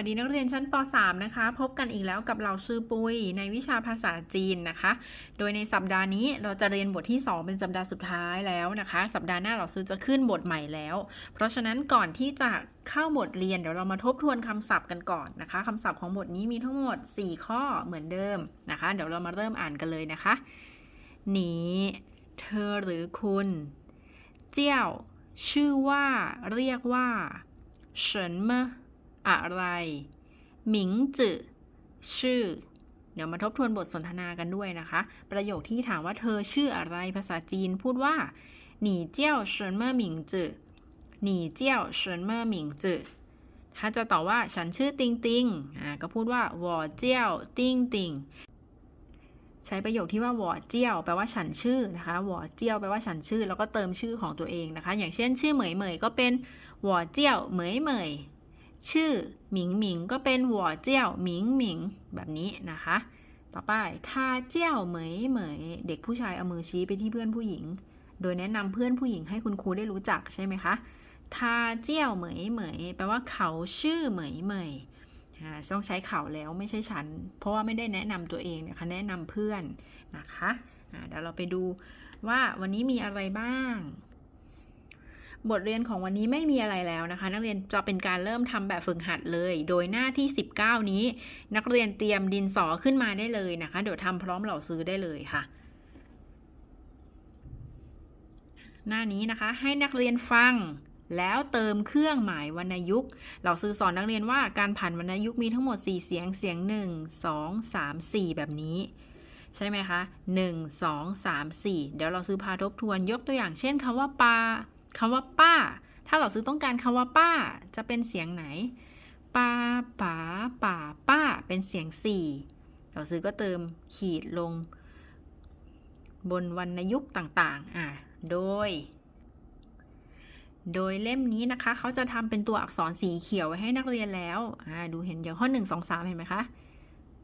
วัสดีนักเรียนชั้นป .3 นะคะ พบกันอีกแล้วกับเราชื่อปุยในวิชาภาษาจีนนะคะ โดยในสัปดาห์นี้เราจะเรียนบทที่ 2 เป็นสัปดาห์สุดท้ายแล้วนะคะ สัปดาห์หน้าเราซื้อจะขึ้นบทใหม่แล้ว เพราะฉะนั้นก่อนที่จะเข้าบทเรียนเดี๋ยวเรามาทบทวนคำศัพท์กันก่อนนะคะคำศัพท์ของบทนี้มีทั้งหมด 4 ข้อเหมือนเดิมนะคะ เดี๋ยวเรามาเริ่มอ่านกันเลยนะคะหนีเธอหรือคุณ เจี้ยวชื่อว่า เรียกว่า什么อ อะไรหมิงจื่อชื่อ เดี๋ยวมาทบทวนบทสนทนากันด้วยนะคะ ประโยคที่ถามว่าเธอชื่ออะไรภาษาจีนพูดว่าหนีเจี้ยวเฉินเม่อหมิงจื่อหนีเจี้ยวเฉินเม่อหมิงจื่อถ้าจะตอบว่าฉันชื่อติงติงอ่าก็พูดว่าหวอเจี้ยวติงติงใช้ประโยคที่ว่าหวอเจียวแปลว่าฉันชื่อนะคะหวอเจียวแปลว่าฉันชื่อ แล้วก็เติมชื่อของตัวเองนะคะ อย่างเช่น ชื่อเหมยเหมยก็เป็นหวอเจียวเหมยเหมย ชื่อหมิงหมิงก็เป็นหัวเจี้ยวหมิงหมิงแบบนี้นะคะ ต่อไปทาเจี้ยวเหมยเหมยเด็กผู้ชายเอามือชี้ไปที่เพื่อนผู้หญิง โดยแนะนำเพื่อนผู้หญิงให้คุณครูได้รู้จักใช่ไหมคะทาเจี้ยวเหมยเหมยแปลว่าเขาชื่อเหมยเหมยต้องใช้เขาแล้วไม่ใช่ฉัน เพราะว่าไม่ได้แนะนำตัวเองนะคะแนะนำเพื่อนนะคะเดี๋ยวเราไปดูว่าวันนี้มีอะไรบ้าง บทเรียนของวันนี้ไม่มีอะไรแล้วนะคะ นักเรียนจะเป็นการเริ่มทำแบบฝึกหัดเลย โดยหน้าที่ 19 นี้ นักเรียนเตรียมดินสอขึ้นมาได้เลยนะคะ เดี๋ยวทำพร้อมเหล่าซื้อได้เลยค่ะ หน้านี้นะคะให้นักเรียนฟังแล้วเติมเครื่องหมายวรรณยุกต์ เราซื้อสอนนักเรียนว่าการผันวรรณยุกต์มีทั้งหมด 4 เสียง เสียง 1 2 3 4 แบบนี้ ใช่ไหมคะ 1 2 3 4 เดี๋ยวเราซื้อพาทบทวนยกตัวอย่างเช่นคำว่าปลา คำว่าป้า ถ้าเราซื้อต้องการคำว่าป้า จะเป็นเสียงไหนป้าป๋าป่าป้า เป็นเสียงสี่เราซื้อก็เติมขีดลง บนวรรณยุกต์ต่างๆ อะ โดย โดยเล่มนี้นะคะ เขาจะทำเป็นตัวอักษรสีเขียวไว้ให้นักเรียนแล้ว อ่า ดูเห็นอย่างข้อ1 2 3เห็นไหมคะ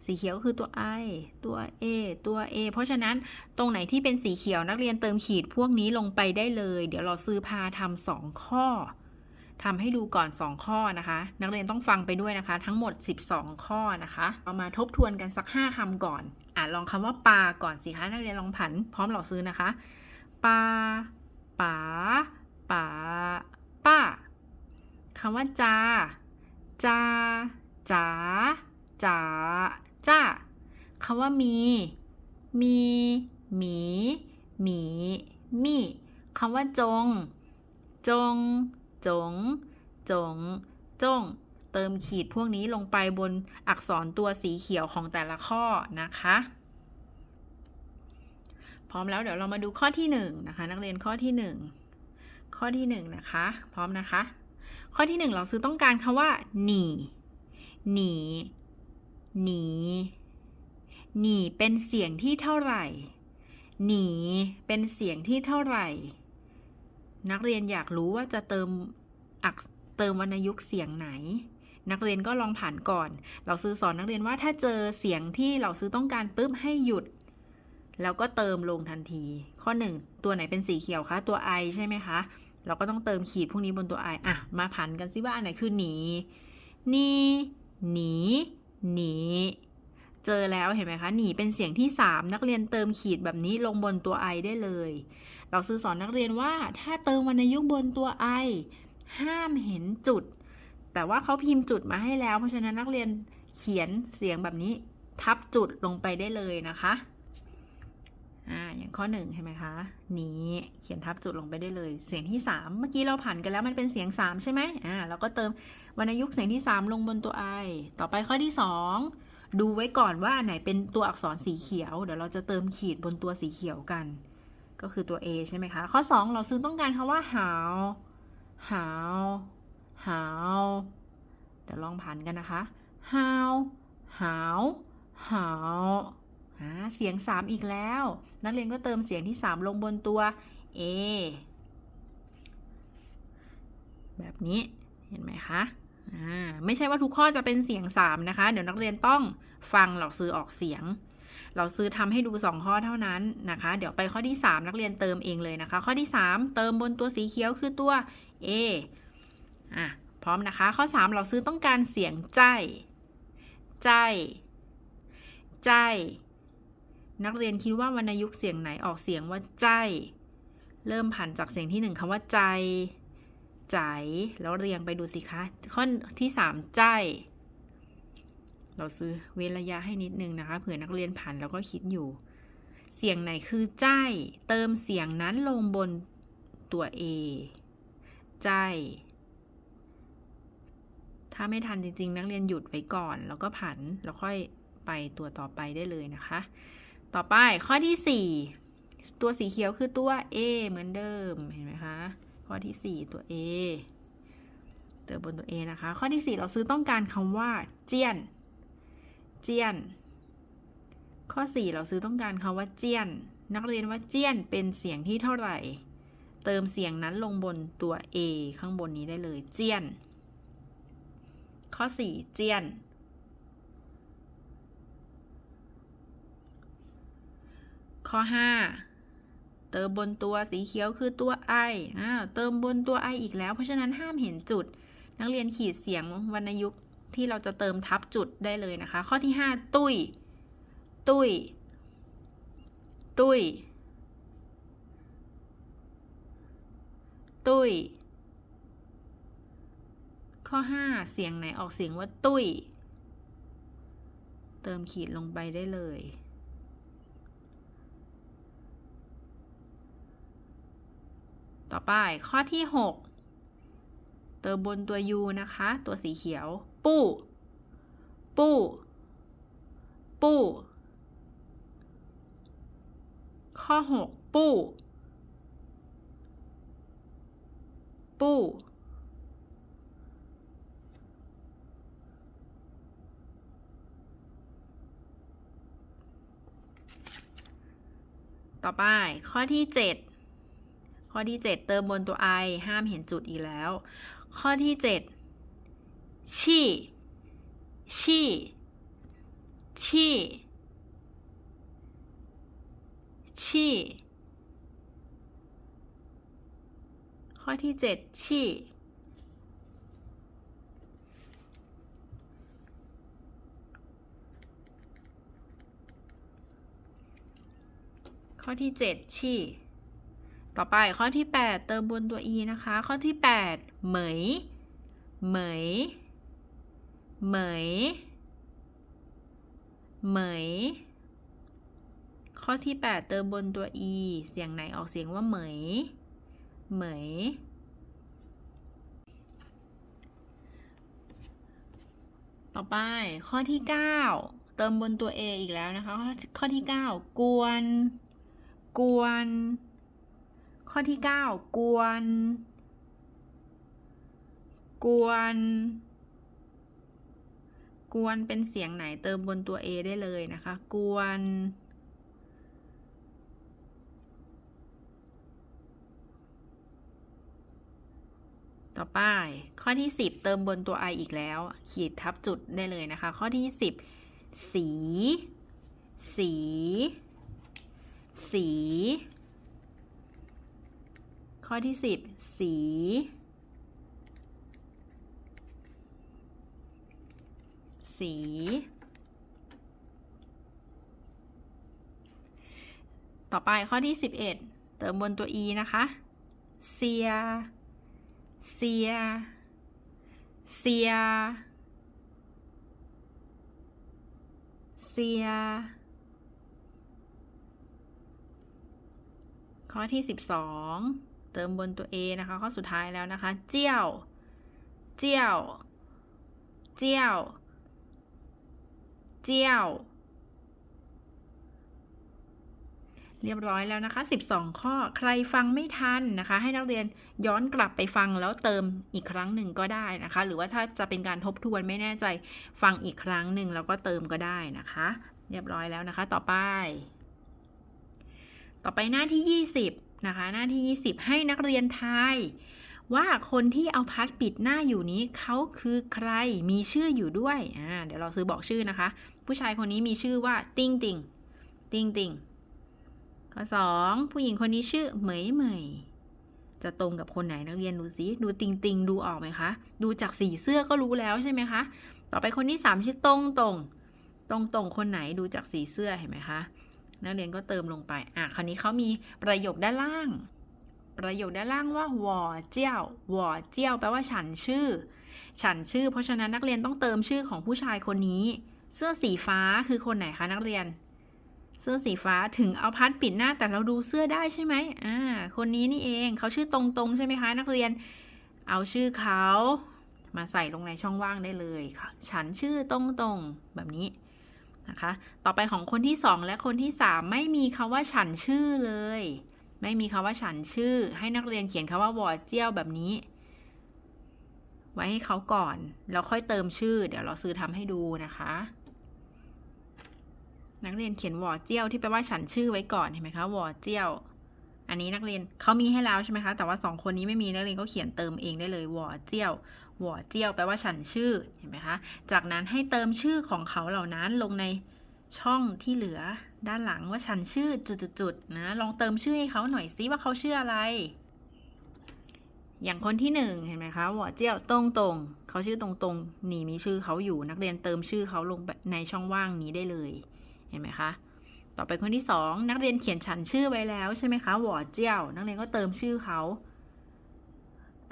สีเขียวคือตัว I ตัว A ตัว A เพราะฉะนั้นตรงไหนที่เป็นสีเขียวนักเรียนเติมขีดพวกนี้ลงไปได้เลย เดี๋ยวเราซื้อพาทำสองข้อทำให้ดูก่อน 2 ข้อนะคะ นักเรียนต้องฟังไปด้วยนะคะ ทั้งหมด 12 ข้อนะคะเอามาทบทวนกันสัก 5คำก่อน อ่านลองคำว่าปลาก่อนสิคะนักเรียนลองผัน พร้อมเราซื้อนะคะปลาป๋าป๋าป้าคำว่าจาจาจ๋าจ๋า จ้าคำว่ามี มีหมีหมีมีคำว่าจง จง จง จง จง เติมขีดพวกนี้ลงไปบนอักษรตัวสีเขียวของแต่ละข้อนะคะ พร้อมแล้วเดี๋ยวเรามาดูข้อที่หนึ่งนะคะ นักเรียนข้อที่หนึ่งข้อที่หนึ่งนะคะ พร้อมนะคะ ข้อที่หนึ่งเราซื้อต้องการคำว่าหนีหนี หนี หนีเป็นเสียงที่เท่าไหร่ หนีเป็นเสียงที่เท่าไหร่ นักเรียนอยากรู้ว่าจะเติมอักเติมวรรณยุกต์เสียงไหน นักเรียนก็ลองผ่านก่อน เราซื้อสอนนักเรียนว่าถ้าเจอเสียงที่เราซื้อต้องการปุ๊บให้หยุด แล้วก็เติมลงทันที ข้อหนึ่งตัวไหนเป็นสีเขียวคะ ตัว i ใช่ไหมคะ เราก็ต้องเติมขีดพวกนี้บนตัว i อะ มาผันกันซิว่าอันไหนคือหนี นี หนี หนีเจอแล้วเห็นไหมคะหนีเป็นเสียงที่ 3 นักเรียนเติมขีดแบบนี้ลงบนตัว i ได้เลย เราซื้อสอนนักเรียนว่าถ้าเติมวรรณยุกต์บนตัว i ห้ามเห็นจุด แต่ว่าเขาพิมพ์จุดมาให้แล้ว เพราะฉะนั้นนักเรียนเขียนเสียงแบบนี้ทับจุดลงไปได้เลยนะคะ อ่าอย่างข้อหนึ่งเห็นไหมคะ นี้เขียนทับจุดลงไปได้เลย เสียงที่3เมื่อกี้เราผ่านกันแล้วมันเป็นเสียง3ใช่ไหมอ่าเราก็เติมวรรณยุกต์เสียงที่3ลงบนตัว i ต่อไปข้อที่2ดูไว้ก่อนว่าอันไหนเป็นตัวอักษรสีเขียว เดี๋ยวเราจะเติมขีดบนตัวสีเขียวกัน ก็คือตัว a ใช่ไหมคะ ข้อ 2 เราซื้อต้องการคำว่าหาวหาวหาวเดี๋ยวลองผ่านกันนะคะหาวหาวหาวอ่า เสียง 3 อีกแล้ว นักเรียนก็เติมเสียงที่ 3 ลงบนตัว a แบบนี้เห็นไหมคะอ่าไม่ใช่ว่าทุกข้อจะเป็นเสียง 3 นะคะ เดี๋ยวนักเรียนต้องฟังเหล่าซื้อออกเสียง เราซื้อทำให้ดู 2 ข้อเท่านั้นนะคะ เดี๋ยวไปข้อที่ 3 นักเรียนเติมเองเลยนะคะ ข้อที่ 3 เติมบนตัวสีเขียวคือตัว a อะพพร้อมนะคะ ข้อ 3 เราซื้อต้องการเสียงใจ ใจ ใจ นักเรียนคิดว่าวรรณยุกต์เสียงไหนออกเสียงว่าใจ เริ่มผ่านจากเสียงที่หนึ่งคำว่าใจ ใจแล้วเรียงไปดูสิคะข้อที่สามใจ เราซื้อเว้นระยะให้นิดนึงนะคะเผื่อนักเรียนผ่านแล้วก็คิดอยู่ เสียงไหนคือใจ เติมเสียงนั้นลงบนตัว A ใจ ถ้าไม่ทันจริงๆ นักเรียนหยุดไว้ก่อน แล้วก็ผันแล้วค่อยไปตัวต่อไปได้เลยนะคะ ต่อไปข้อที่ 4 ตัวสีเขียวคือตัว A เหมือนเดิม เห็นไหมคะ ข้อที่ 4 ตัว A เติมบนตัว A นะคะ ข้อที่ 4 เราซื้อต้องการคำว่า เจียน เจียน ข้อ 4 เราซื้อต้องการคำว่าเจียน นักเรียนว่าเจียนเป็นเสียงที่เท่าไหร่ เติมเสียงนั้นลงบนตัว A ข้างบนนี้ได้เลย เจียน ข้อ 4 เจียน ข้อ 5 เติมบนตัวสีเขียวคือตัว i อ้าวเติมบนตัว i อีกแล้ว เพราะฉะนั้นห้ามเห็นจุด นักเรียนขีดเสียงวรรณยุกต์ที่เราจะเติมทับจุดได้เลยนะคะ ข้อที่ 5 ตุ้ย ตุ้ย ตุ้ย ตุ้ย ข้อ 5 เสียงไหนออกเสียงว่าตุ้ย เติมขีดลงไปได้เลย ต่อไปข้อที่6เติมบนตัว u นะคะ ตัวสีเขียว ปู้ ปู้ ปู้ ข้อ 6 ปู้ ปู้ ต่อไปข้อที่ 7 ข้อที่ 7 เติมบนตัว i ห้ามเห็นจุดอีกแล้ว ข้อที่ 7 ชี่ชี่ชี่ชี่ข้อที่ 7 ชี่ข้อที่ 7 ชี่ ต่อไปข้อที่ 8 เติมบนตัว e นะคะ ข้อที่ 8 เหมย เหมย เหมย เหมย ข้อที่ 8 เติมบนตัว e เสียงไหนออกเสียงว่าเหมย เหมย ต่อไปข้อที่ 9 เติมบนตัว a อีกแล้วนะคะ ข้อที่ 9 กวน กวน ข้อที่ 9 กวน กวน กวนเป็นเสียงไหนเติมบนตัว A ได้เลยนะคะ กวน ต่อไป ข้อที่ 10 เติมบนตัว i อีกแล้ว ขีดทับจุดได้เลยนะคะ ข้อที่ 10 สี สี สี ข้อที่ 10 สี สี ต่อไปข้อที่ 11 เติมบนตัว e นะคะเซียเซียเซียเซีย ข้อที่ 12 เติมบนตัว A นะคะ ข้อสุดท้ายแล้วนะคะ เจียว เจียว เจียว เจียว เรียบร้อยแล้วนะคะ 12 ข้อ ใครฟังไม่ทันนะคะ ให้นักเรียนย้อนกลับไปฟังแล้วเติมอีกครั้งหนึ่งก็ได้นะคะ หรือว่าถ้าจะเป็นการทบทวนไม่แน่ใจฟังอีกครั้งหนึ่งแล้วก็เติมก็ได้นะคะ เรียบร้อยแล้วนะคะ ต่อไป ต่อไปหน้าที่ 20 นะคะ หน้าที่ 20 ให้นักเรียนทาย ว่าคนที่เอาพัดปิดหน้าอยู่นี้เขาคือใครมีชื่ออยู่ด้วยอ่าเดี๋ยวเราซื้อบอกชื่อนะคะ ผู้ชายคนนี้มีชื่อว่าติงติงติงติงข้อสองผู้หญิงคนนี้ชื่อเหมยเหมยจะตรงกับคนไหนนักเรียนดูสิดูติงติงดูออกไหมคะ ดูจากสีเสื้อก็รู้แล้วใช่ไหมคะ ต่อไปคนที่สามชื่อตรงตรงตรงตรงคนไหนดูจากสีเสื้อเห็นไหมคะ นักเรียนก็เติมลงไป อะ คราวนี้เขามีประโยคด้านล่าง ประโยคด้านล่างว่าหวอเจี้ยวหวอเจี้ยวแปลว่าฉันชื่อ ฉันชื่อ เพราะฉะนั้นนักเรียนต้องเติมชื่อของผู้ชายคนนี้ เสื้อสีฟ้าคือคนไหนคะนักเรียน เสื้อสีฟ้าถึงเอาพัดปิดหน้าแต่เราดูเสื้อได้ใช่ไหมอ่า คนนี้นี่เอง เขาชื่อตรงตรงๆใช่ไหมคะ นักเรียน เอาชื่อเขามาใส่ลงในช่องว่างได้เลยค่ะ ฉันชื่อตรงตรงๆแบบนี้ นะคะ ต่อไปของคนที่สองและคนที่สามไม่มีคาว่าฉันชื่อเลย ไม่มีคาว่าฉันชื่อ ให้นักเรียนเขียนคาว่าวอเจียวแบบนี้ ไว้ให้เขาก่อน แล้วค่อยเติมชื่อ เดี๋ยวเราซื้อทำให้ดูนะคะ นักเรียนเขียนวอเจียวที่แปลว่าฉันชื่อไว้ก่อนเห็นไหมคะวอเจียว อันนี้นักเรียนเขามีให้แล้วใช่ไหมคะ แต่ว่าสองคนนี้ไม่มีนักเรียนก็เขียนเติมเองได้เลยวอเจียววอเจียวแปลว่าฉันชื่อเห็นไหมคะ จากนั้นให้เติมชื่อของเขาเหล่านั้นลงในช่องที่เหลือด้านหลังว่าฉันชื่อจุดๆนะลองเติมชื่อให้เขาหน่อยซิว่าเขาชื่ออะไร อย่างคนที่หนึ่งเห็นไหมคะวอเจียวตรงตรงเขาชื่อตรงตรงๆนี่มีชื่อเขาอยู่นักเรียนเติมชื่อเขาลงในช่องว่างนี้ได้เลย เห็นไหมคะ ต่อไปคนที่สองนักเรียนเขียนฉันชื่อไว้แล้วใช่ไหมคะวอเจียวนักเรียนก็เติมชื่อเขา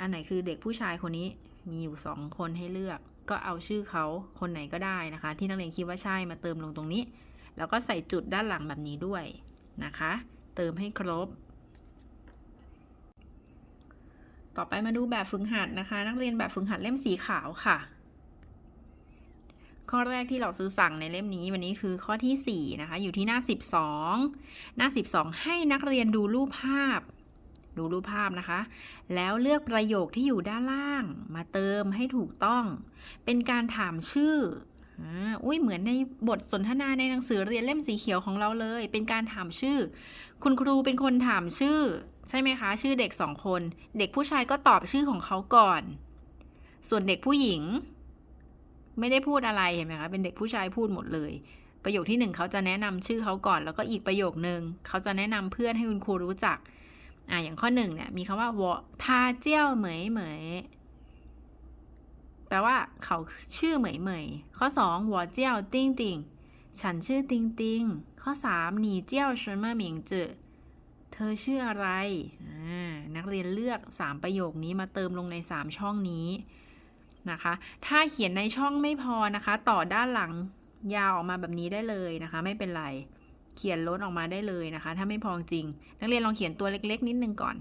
อันไหนคือเด็กผู้ชายคนนี้มีอยู่สองคนให้เลือก ก็เอาชื่อเขาคนไหนก็ได้นะคะ ที่นักเรียนคิดว่าใช่มาเติมลงตรงนี้ แล้วก็ใส่จุดด้านหลังแบบนี้ด้วยนะคะ เติมให้ครบ ต่อไปมาดูแบบฝึกหัดนะคะ นักเรียนแบบฝึกหัดเล่มสีขาวค่ะ ข้อแรกที่เราซื้อสั่งในเล่มนี้วันนี้คือข้อที่ 4 นะคะ อยู่ที่หน้า 12 หน้า 12 ให้นักเรียนดูรูปภาพ ดูรูปภาพนะคะ แล้วเลือกประโยคที่อยู่ด้านล่าง มาเติมให้ถูกต้อง เป็นการถามชื่ออุ้ยเหมือนในบทสนทนาในหนังสือเรียนเล่มสีเขียวของเราเลย เป็นการถามชื่อ คุณครูเป็นคนถามชื่อ ใช่ไหมคะ ชื่อเด็กสองคน เด็กผู้ชายก็ตอบชื่อของเขาก่อน ส่วนเด็กผู้หญิง ไม่ได้พูดอะไรเห็นไหมคะเป็นเด็กผู้ชายพูดหมดเลย ประโยคที่หนึ่งเขาจะแนะนำชื่อเขาก่อน แล้วก็อีกประโยคหนึ่งเขาจะแนะนำเพื่อนให้คุณครูรู้จักอ่าอย่างข้อหนึ่งเนี่ยมีคำว่าวอทาเจียวเหมยเหมยแปลว่าเขาชื่อเหมยเหมยข้อสองวอเจียวติ้งติงฉันชื่อติงติงข้อส3หนีเจียวชวนเมื่อหมิงจือเธอชื่ออะไร นักเรียนเลือกสามประโยคนี้มาเติมลงในสามช่องนี้ นะคะ ถ้าเขียนในช่องไม่พอนะคะ ต่อด้านหลังยาวออกมาแบบนี้ได้เลยนะคะ ไม่เป็นไรเขียนลดออกมาได้เลยนะคะ ถ้าไม่พอจริง นักเรียนลองเขียนตัวเล็ก ๆ นิดนึงก่อน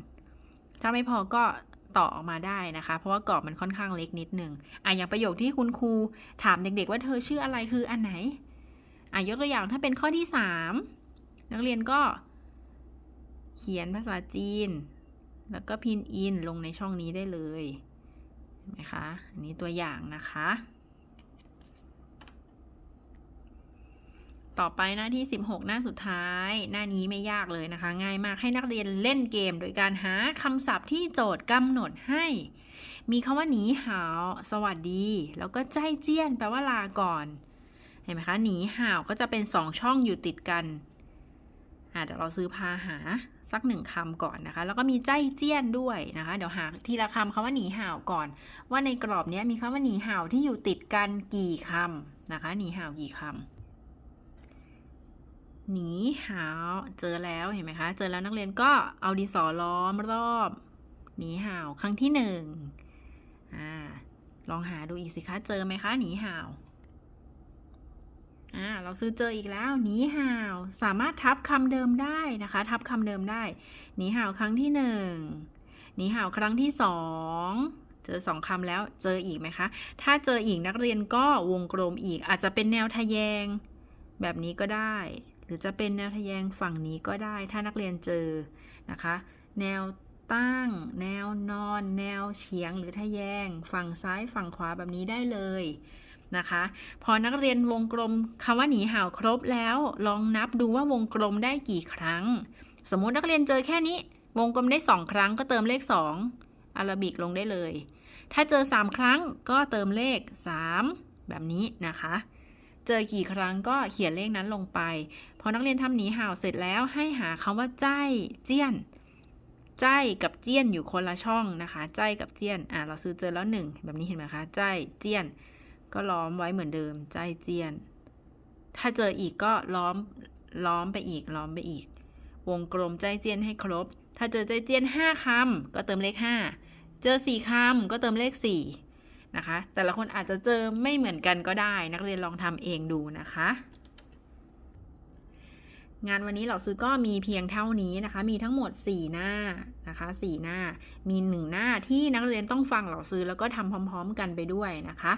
ถ้าไม่พอก็ต่อออกมาได้นะคะ เพราะว่ากรอบมันค่อนข้างเล็กนิดนึงอะอย่างประโยคที่คุณครูถามเด็ก ๆ ว่าเธอชื่ออะไรคืออันไหนอะยกตัวอย่างถ้าเป็นข้อที่สามนักเรียนก็ เขียนภาษาจีน แล้วก็พินอินลงในช่องนี้ได้เลย เห็นไหมคะ อันนี้ตัวอย่างนะคะ ต่อไปหน้าที่ 16 หน้าสุดท้าย หน้านี้ไม่ยากเลยนะคะ ง่ายมากให้นักเรียนเล่นเกม โดยการหาคำศัพท์ที่โจทย์กำหนดให้ มีคำว่าหนีหาวสวัสดี แล้วก็ใจเจี้ยน แปลว่าลาก่อน เห็นไหมคะ หนีห่าวก็จะเป็นสองช่องอยู่ติดกันอะเดี๋ยวเราซื้อพาหา สักหนึ่งคำก่อนนะคะ แล้วก็มีใจเจี้ยนด้วยนะคะ เดี๋ยวหาทีละคำคำว่าหนีห่าวก่อน ว่าในกรอบนี้มีคำว่าหนีห่าวที่อยู่ติดกันกี่คำนะคะ หนีห่าวกี่คำหนีห่าวเจอแล้วเห็นไหมคะ เจอแล้วนักเรียนก็เอาดินสอล้อมรอบหนีห่าวครั้งที่หนึ่งอ่าลองหาดูอีกสิคะ เจอไหมคะหนีห่าว อ่าเราซื้อเจออีกแล้วหนีห่าว สามารถทับคำเดิมได้นะคะ ทับคำเดิมได้หนีห่าวครั้งที่หนึ่งหนีห่าวครั้งที่สองเจอสองคำแล้วเจออีกไหมคะ ถ้าเจออีกนักเรียนก็วงกลมอีก อาจจะเป็นแนวทะแยง แบบนี้ก็ได้ หรือจะเป็นแนวทะแยงฝั่งนี้ก็ได้ ถ้านักเรียนเจอนะคะ แนวตั้ง แนวนอน แนวเฉียงหรือทะแยง ฝั่งซ้ายฝั่งขวาแบบนี้ได้เลย นะคะ พอนักเรียนวงกลมคำว่าหนีห่าวครบแล้ว ลองนับดูว่าวงกลมได้กี่ครั้ง สมมุตินักเรียนเจอแค่นี้ วงกลมได้สองครั้งก็เติมเลขสองอารบิกลงได้เลย ถ้าเจอสามครั้งก็เติมเลขสามแบบนี้นะคะ เจอกี่ครั้งก็เขียนเลขนั้นลงไป พอนักเรียนทำหนีห่าวเสร็จแล้วให้หาคำว่าใจเจี้ยนใจใจายกับเจี้ยนอยู่คนละช่องนะคะ ใจายกับเจี้ยน อะ เราซื้อเจอแล้วหนึ่งแบบนี้เห็นไหมคะ ใจายเจี้ยน ก็ล้อมไว้เหมือนเดิม ใจเจียน ถ้าเจออีกก็ล้อม ล้อมไปอีก ล้อมไปอีก วงกลมใจเจียนให้ครบ ถ้าเจอใจเจียนห้าคำก็เติมเลขห้า เจอสี่คำก็เติมเลขสี่นะคะ แต่ละคนอาจจะเจอไม่เหมือนกันก็ได้ นักเรียนลองทำเองดูนะคะ งานวันนี้เราซื้อก็มีเพียงเท่านี้นะคะ มีทั้งหมด 4 หน้านะคะ4หน้า มี 1 หน้าที่นักเรียนต้องฟังเราซื้อแล้วก็ทำพร้อม ๆ กันไปด้วยนะคะ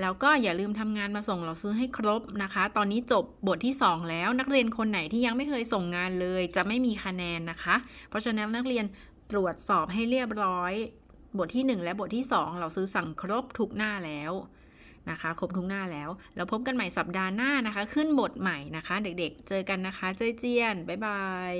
แล้วก็อย่าลืมทำงานมาส่งเราซื้อให้ครบนะคะ ตอนนี้จบบทที่ 2 แล้วนักเรียนคนไหนที่ยังไม่เคยส่งงานเลย จะไม่มีคะแนนนะคะ เพราะฉะนั้นนักเรียนตรวจสอบให้เรียบร้อย บทที่ 1 และบทที่ 2 เราซื้อสั่งครบทุกหน้าแล้ว นะคะครบทุกหน้าแล้ว แล้วพบกันใหม่สัปดาห์หน้านะคะ ขึ้นบทใหม่นะคะ เด็กๆ เจอกันนะคะ เจเจียน บ๊ายบาย